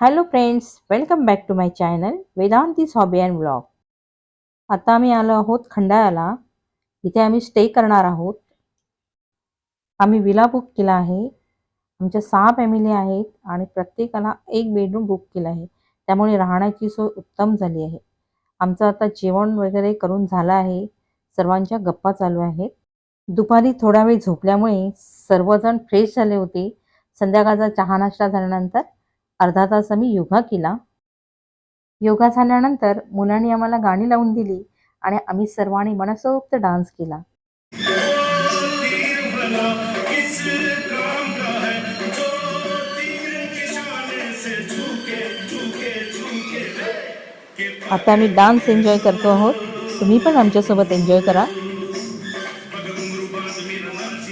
Hello friends welcome back to my channel Vedanti's hobby and blog आता आम्ही आलो आहोत खंडाळ्याला इथे आम्ही स्टे करणार आहोत. आम्ही विला बुक केला आहे. आमच्या सहा फॅमिली आहेत आणि प्रत्येकाला एक बेडरूम बुक केला आहे. त्यामुळे राहण्याची सोय उत्तम झाली आहे. आमचं आता जेवण वगैरे करून झालं आहे. सर्वांच्या गप्पा चालू आहेत. दुपारी थोडा वेळ झोपल्यामुळे सर्वजण फ्रेश झाले होते. संध्याकाळचा चहा नाश्ता झाल्यानंतर अर्धा तास आम्ही योगा केला. योगा झाल्यानंतर मुलांनी आम्हाला गाणी लावून दिली आणि आम्ही सर्वांनी मनसोक्त डान्स केला. आता आम्ही डान्स एन्जॉय करतो आहोत. तुम्ही पण आमच्यासोबत एन्जॉय करा.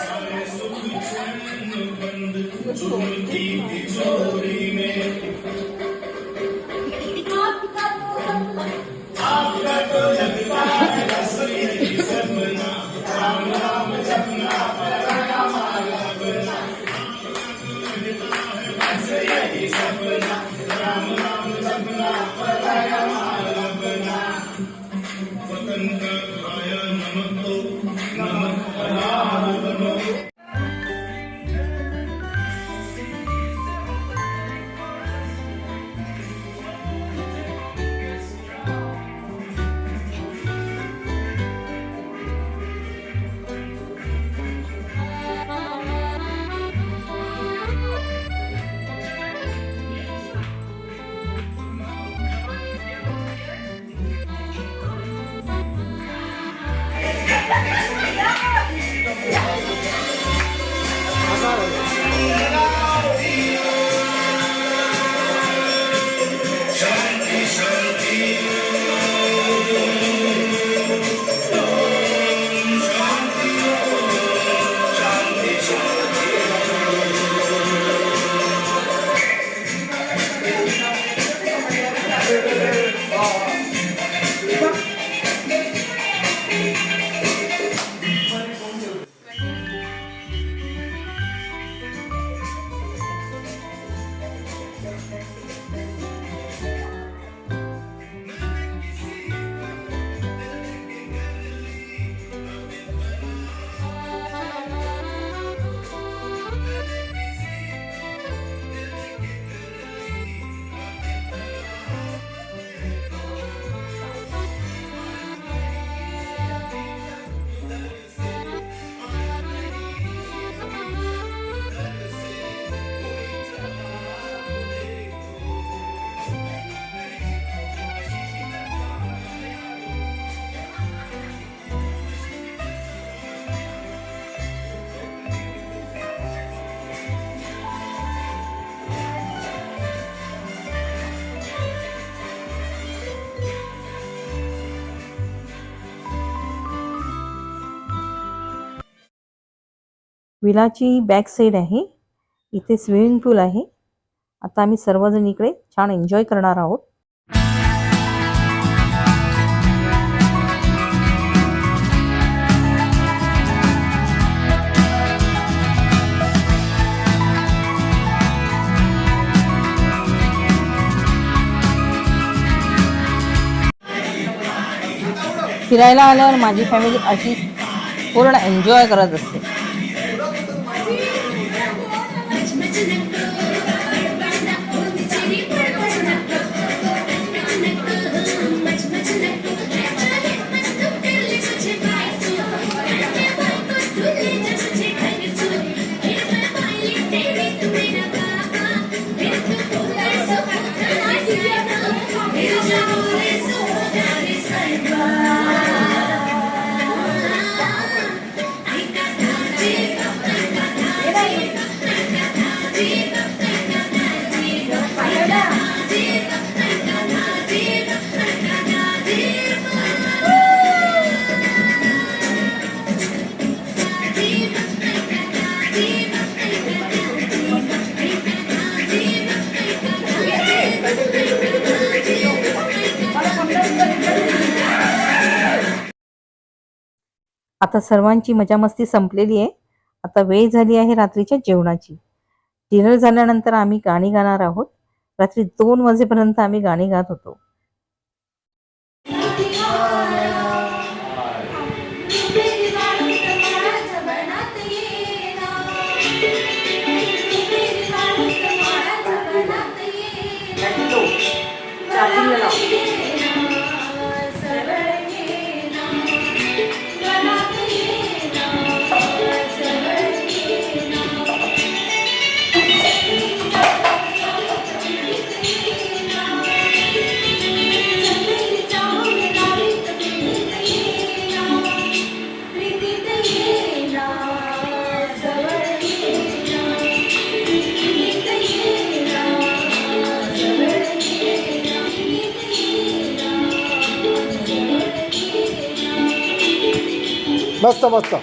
सारे सुख चैन बंद झुमकी तिजोरी में आपका तो विलाची बॅक साईड आहे. इथे स्विमिंग पूल आहे. आता आम्ही सर्वजण इकडे छान एन्जॉय करणार आहोत. फिरायला आल्यावर माझी फॅमिली अशी पूर्ण एन्जॉय करत असते. आता सर्वांची मजा मस्ती संपलेली आहे. आता वेळ झाली आहे रात्रीच्या जेवणाची. डिनर झाल्यानंतर आम्ही गाणी गाणार आहोत. रात्री दोन वाजेपर्यंत आम्ही गाणी गात होतो. मस्त मस्त.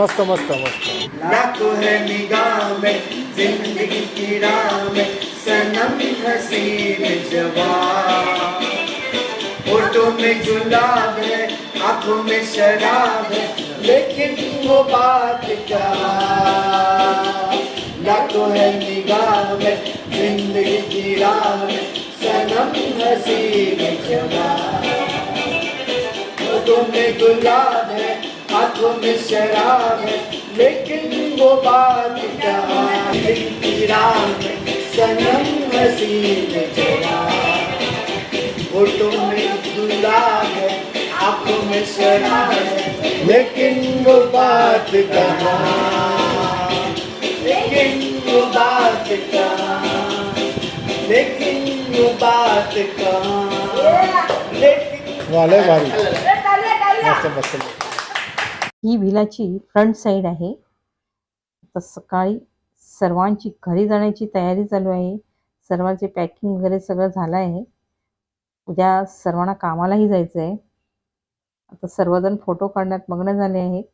मस्त मस्त मस्त. लाखों है निगाह में जिंदगी की राह में सनम हसीन जवाब। फोटो में गुलाब है आंखों में शराब है लेकिन वो हो बात क्या लाखों है निगाह में जिंदगी की राह में सनम हसीन जवाब। होठों में गुलाब है आँखों में शराब है लेकिन वो बात क्या सनम हसीन में गुलाब है आँखों में शराब है लेकिन वो बात कहाँ लेकिन वो बात कहाँ लेकिन वो बात कहाँ लेकिन वालय भारी ही व्हिलाची फ्रंट साईड आहे. आता सकाळी सर्वांची घरी जाण्याची तयारी चालू आहे. सर्वांचे पॅकिंग वगैरे सगळं झालं आहे. उद्या सर्वांना कामालाही जायचं आहे. आता सर्वजण फोटो काढण्यात मग्न झाले आहेत.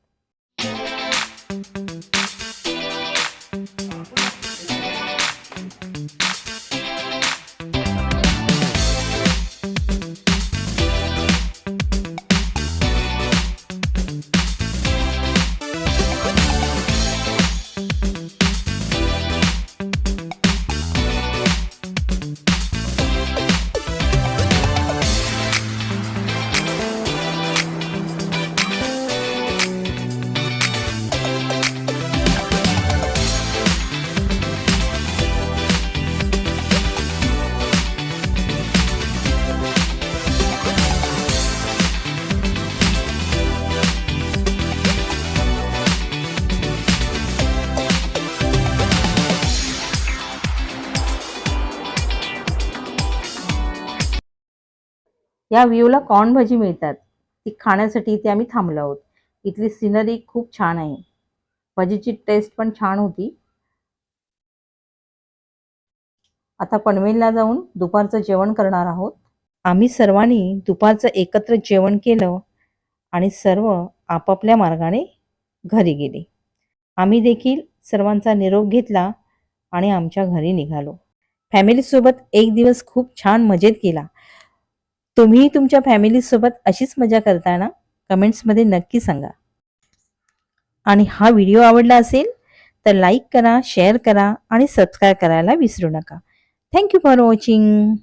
या व्ह्यूला कॉर्न भजी मिळतात. ती खाण्यासाठी इथे आम्ही थांबलो आहोत. इथली सिनरी खूप छान आहे. भजीची टेस्ट पण छान होती. आता पनवेलला जाऊन दुपारचं जेवण करणार आहोत. आम्ही सर्वांनी दुपारचं एकत्र जेवण केलं आणि सर्व आपापल्या मार्गाने घरी गेले. आम्ही देखील सर्वांचा निरोप घेतला आणि आमच्या घरी निघालो. फॅमिलीसोबत एक दिवस खूप छान मजेत गेला तुम्ही तुमच्या फॅमिलीसोबत अशीच मजा करता ना? कमेंट्समध्ये नक्की सांगा. आणि हा व्हिडिओ आवडला असेल तर लाईक करा शेअर करा आणि सबस्क्राईब करायला विसरू नका. Thank you for watching